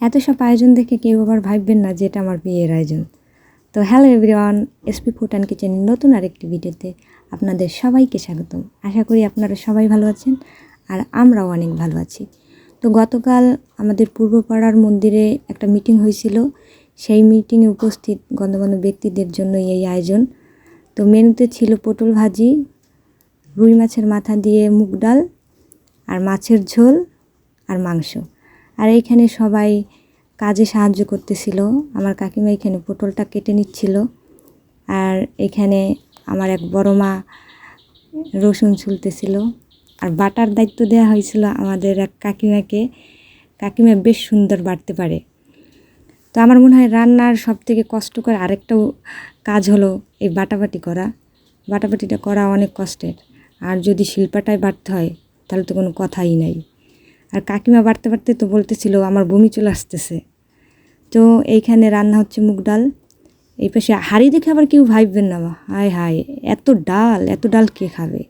এত সব আয়োজন দেখে কেউ আবার ভাববেন না যে এটা আমার বিয়ের আয়োজন। তো hello everyone SP food and কিচেনের নতুন আরেকটি ভিডিওতে আপনাদের সবাইকে স্বাগতম। আশা করি আপনারা সবাই ভালো আছেন আর আমরাও অনেক ভালো আছি। তো গতকাল আমাদের পূর্বপাড়ার মন্দিরে একটা মিটিং হয়েছিল। সেই মিটিংয়ে উপস্থিত গণ্যমান্য ব্যক্তিদের জন্য এই আয়োজন। তো মেনুতে ছিল পটল ভাজি, রুই মাছের মাথা দিয়ে মুগ ডাল, আর মাছের ঝোল, আর মাংস। আর এইখানে সবাই কাজে সাহায্য করতেছিল। আমার কাকিমা এখানে পটলটা কেটে নিচ্ছিল। আর এখানে আমার এক বড় মা রসুন ছুলতেছিল। আর বাটার দায়িত্ব দেওয়া হয়েছিল আমাদের এক কাকিমাকে। কাকিমা বেশ সুন্দর বাড়তে পারে। তো আমার মনে হয় রান্নার সব থেকে কষ্টকর আরেকটাও কাজ হলো এই বাটাবাটি করা। বাটাবাটিটা করা অনেক কষ্টের। আর যদি শিল্পাটায় বাটতে হয়, তাহলে তো কোনো কথাই নাই। আর কাকিমা বাড়তে বাড়তে তো বলতেছিল, আমার বমি চলে আসতেছে। তো এইখানে রান্না হচ্ছে মুগ ডাল। এই পাশে হাড়ি দেখে আবার কেউ ভাববেন না, হায় হায়, এত ডাল এত ডাল কে খাবে?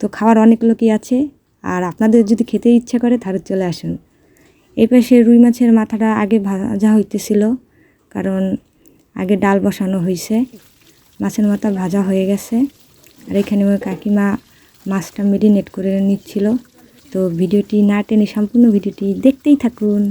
তো খাওয়ার অনেক লোকই আছে, আর আপনাদের যদি খেতে ইচ্ছা করে তাহলে চলে আসুন। এই পাশে রুই মাছের মাথাটা আগে ভাজা হইতেছিল, কারণ আগে ডাল বসানো হয়েছে মাছের মাথা ভাজা হয়ে গেছে, আর এখানে আমার কাকিমা মাছটা মেরিনেট করে নিচ্ছিল। তো ভিডিওটি না টেনে সম্পূর্ণ ভিডিওটি দেখতেই থাকুন।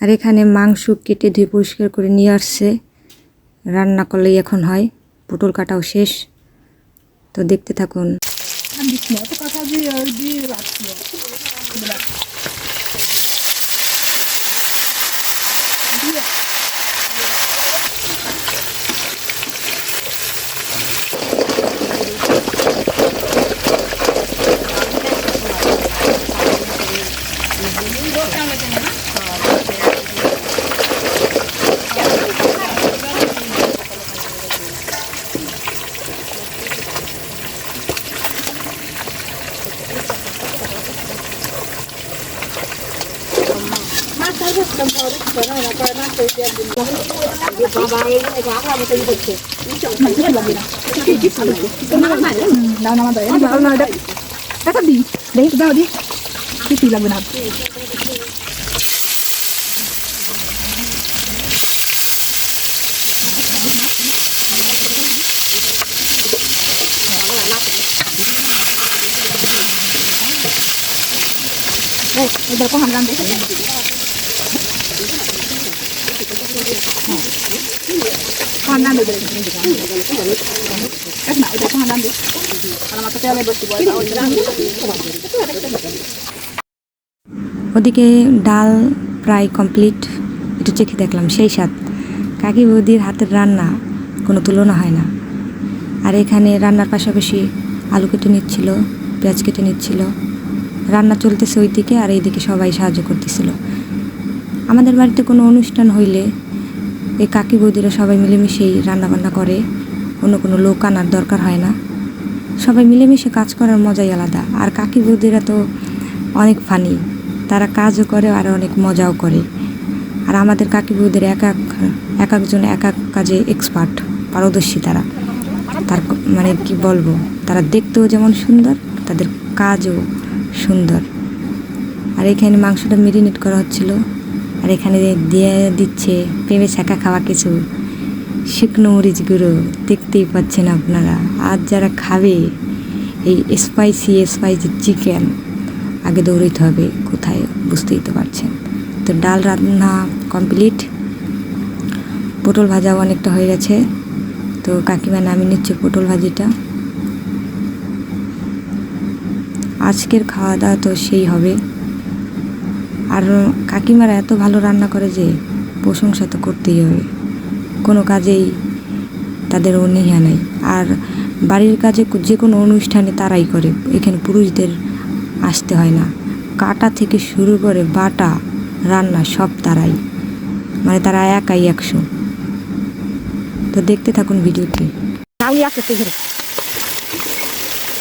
আর এখানে মাংস কেটে ধুয়ে পরিষ্কার করে নিয়ে আসছে। রান্না করলেই এখন হয়। পটল কাটাও শেষ। তো দেখতে থাকুন। দাও না দাও দাও না দাও টাকা দি দেই দাও দি কিছু লাগবে না এই এবার কোন হামলাম দেখে কোন নাম দেবে এক না এটা কোন নাম দেবে আমার মাথা তেলে বসে ওদিকে ডাল প্রায় কমপ্লিট, একটু চেখে দেখলাম সেই স্বাদ। কাকি বৌদির হাতের রান্না কোনো তুলনা হয় না। আর এখানে রান্নার পাশাপাশি আলু কেটে নিচ্ছিল, পেঁয়াজ কেটে নিচ্ছিল। রান্না চলতেছে ওই দিকে আর এইদিকে সবাই সাহায্য করতেছিল। আমাদের বাড়িতে কোনো অনুষ্ঠান হইলে এই কাকি বৌদিরা সবাই মিলেমিশেই রান্নাবান্না করে অন্য কোনো লোক আনার দরকার হয় না। সবাই মিলেমিশে কাজ করার মজাই আলাদা। আর কাকি বৌদিরা তো অনেক ফানি তারা কাজও করে আর অনেক মজাও করে। আর আমাদের কাকি বৌদির এক এক এক একজন এক এক কাজে এক্সপার্ট পারদর্শী তারা। তার মানে কি বলব? তারা দেখতেও যেমন সুন্দর, তাদের কাজও সুন্দর। আর এখানে মাংসটা মেরিনেট করা হচ্ছিল। আর এখানে দিয়ে দিচ্ছে পেঁপে ছাকা খাওয়া কিছু। শুকনো মরিচ গুঁড়ো, দেখতেই পাচ্ছেন আপনারা। আর যারা খাবে, এই স্পাইসি স্পাইসি চিকেন আগে দৌড়াইতে হবে, কোথায় বুঝতেই তো পারছেন। তো ডাল রান্না কমপ্লিট পটল ভাজাও অনেকটা হয়ে গেছে। তো কাকিমা নামিয়ে নিচ্ছে পটল ভাজিটা। আজকের খাওয়া দাওয়া তো সেই হবে। আর কাকিমারা এত ভালো রান্না করে যে প্রশংসা তো করতেই হবে। কোনো কাজেই তাদের অনীহা নেই। আর বাড়ির কাজে যে কোনো অনুষ্ঠানে তারাই করে। এখানে পুরুষদের আসতে হয় না। কাটা থেকে শুরু করে বাটা, রান্না সব তারাই। মানে তারা একাই একশো। তো দেখতে থাকুন ভিডিওটি। নাউনি আসতে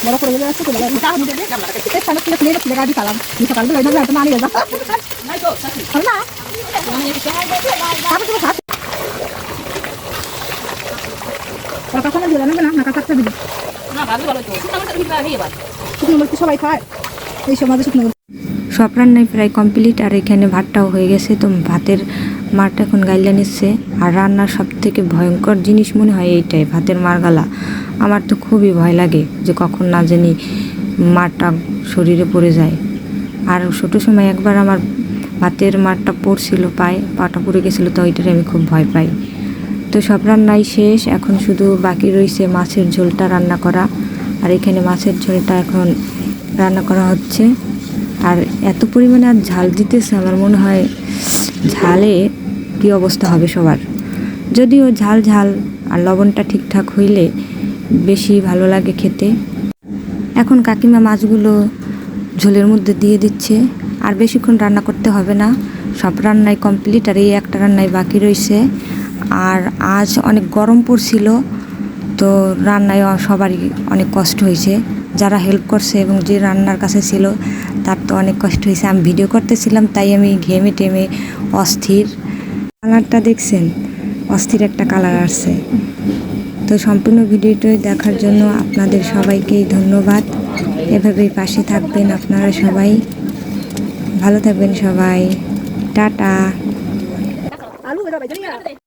বড় করে গেলে গেলে তাহলে দেবে? এই সামনে থেকে প্লেট প্লেট গাড়ি এই সকাল বেলা মানি যা না? খাচ্ছ ওরা কখনো না থাকতে দিবে। শুকনো মরিচ সবাই খায়। এই সমাজে শুকনো সব রান্নাই প্রায় কমপ্লিট আর এখানে ভাতটাও হয়ে গেছে। তো ভাতের মারটা এখন গাইলা নিচ্ছে। আর রান্নার সব থেকে ভয়ঙ্কর জিনিস মনে হয় এইটাই ভাতের মারগালা। আমার তো খুবই ভয় লাগে যে কখন না জানি মারটা শরীরে পড়ে যায়। আর ছোটো সময় একবার আমার ভাতের মারটা পড়ছিল, পায়ে পাটা পড়ে গেছিল, তো ওইটারে আমি খুব ভয় পাই। তো সব রান্নাই শেষ, এখন শুধু বাকি রয়েছে মাছের ঝোলটা রান্না করা। আর এখানে মাছের ঝোলটা এখন রান্না করা হচ্ছে। আর এত পরিমাণে আর ঝাল দিতেছে, আমার মনে হয় ঝালে কী অবস্থা হবে সবার। যদিও ঝাল ঝাল আর লবণটা ঠিকঠাক হইলে বেশি ভালো লাগে খেতে। এখন কাকিমা মাছগুলো ঝোলের মধ্যে দিয়ে দিচ্ছে। আর বেশিক্ষণ রান্না করতে হবে না। সব রান্নাই কমপ্লিট আর এই একটা রান্নাই বাকি রয়েছে আর আজ অনেক গরম পড়ছিল, তো রান্নায় সবারই অনেক কষ্ট হয়েছে। যারা হেল্প করছে এবং যে রান্নার কাছে ছিল, তার তো অনেক কষ্ট হয়েছে। আমি ভিডিও করতেছিলাম, তাই আমি ঘেমে টেমে অস্থির। কালারটা দেখছেন? অস্থির একটা কালার আসছে। তো সম্পূর্ণ ভিডিওটি দেখার জন্য আপনাদের সবাইকেই ধন্যবাদ। এভাবেই পাশে থাকবেন আপনারা সবাই। ভালো থাকবেন সবাই। টাটা।